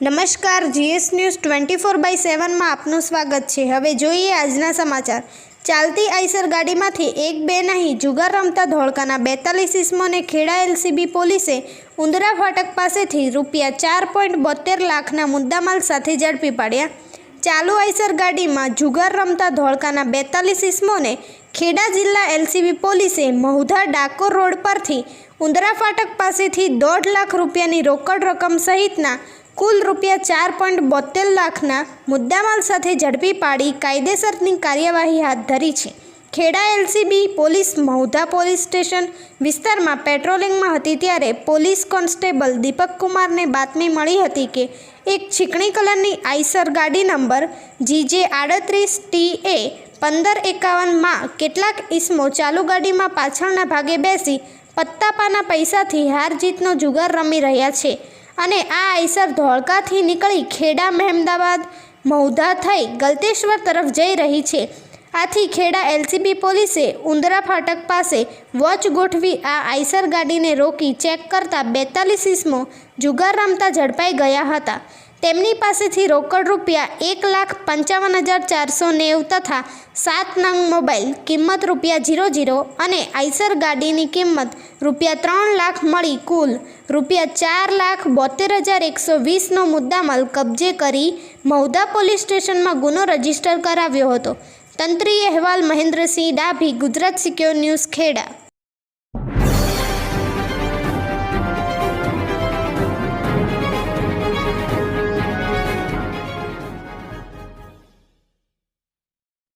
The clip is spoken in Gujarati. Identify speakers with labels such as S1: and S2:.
S1: નમસ્કાર, GS news twenty four by સેવનમાં આપનું સ્વાગત છે. હવે જોઈએ આજના સમાચાર. ચાલતી આઈસર ગાડીમાંથી એક બે નહીં, જુગાર રમતા ધોળકાના બેતાલીસ ઇસમોને ખેડા એલસીબી પોલીસે ઉંદરા ફાટક પાસેથી રૂપિયા ચાર પોઈન્ટ બોતેર લાખના મુદ્દામાલ સાથે ઝડપી પાડ્યા. ચાલુ આઈસર ગાડીમાં જુગાર રમતા ધોળકાના બેતાલીસ ઇસમોને ખેડા જિલ્લા એલસીબી પોલીસે મહુધા ડાકોર રોડ પરથી ઉંદરા ફાટક પાસેથી દોઢ લાખ રૂપિયાની રોકડ રકમ સહિતના કુલ રૂપિયા ચાર પોઈન્ટ બોતેર લાખના મુદ્દામાલ સાથે ઝડપી પાડી કાયદેસરની કાર્યવાહી હાથ ધરી છે. Kheda LCB police Mahudha police station વિસ્તારમાં પેટ્રોલિંગમાં હતી ત્યારે પોલીસ કોન્સ્ટેબલ દીપક કુમારને બાતમી મળી હતી કે એક છીકણી કલરની આઈસર ગાડી નંબર જીજે આડત્રીસ ટી એ પંદર એકાવનમાં કેટલાક ઈસમો ચાલુ ગાડીમાં પાછળના ભાગે બેસી પત્તાપાના પૈસાથી હાર જીતનો જુગાર રમી રહ્યા છે. અને આ આઈસર ધોળકાથી નીકળી ખેડા મહેમદાવાદ મહુધા થઈ ગલતેશ્વર તરફ જઈ રહી છે. આથી ખેડા એલસીબી પોલીસે ઉંદરા ફાટક પાસે વોચ ગોઠવી આ આઈસર ગાડીને રોકી ચેક કરતા બેતાલીસ ઇસમો જુગાર રમતા ઝડપાઈ ગયા હતા. તેમની પાસેથી રોકડ રૂપિયા એક લાખ પંચાવન હજાર ચારસો નેવું તથા સાત નંગ મોબાઈલ કિંમત રૂપિયા જીરો જીરો અને આઈસર ગાડીની કિંમત રૂપિયા ત્રણ લાખ મળી કુલ રૂપિયા ચાર લાખ બોતેર હજાર એકસો વીસનો મુદ્દામાલ કબજે કરી મૌદા પોલીસ સ્ટેશનમાં ગુનો રજિસ્ટર કરાવ્યો હતો. તંત્રી અહેવાલ મહેન્દ્રસિંહ ડાભી, ગુજરાત સિક્યોર ન્યૂઝ, ખેડા.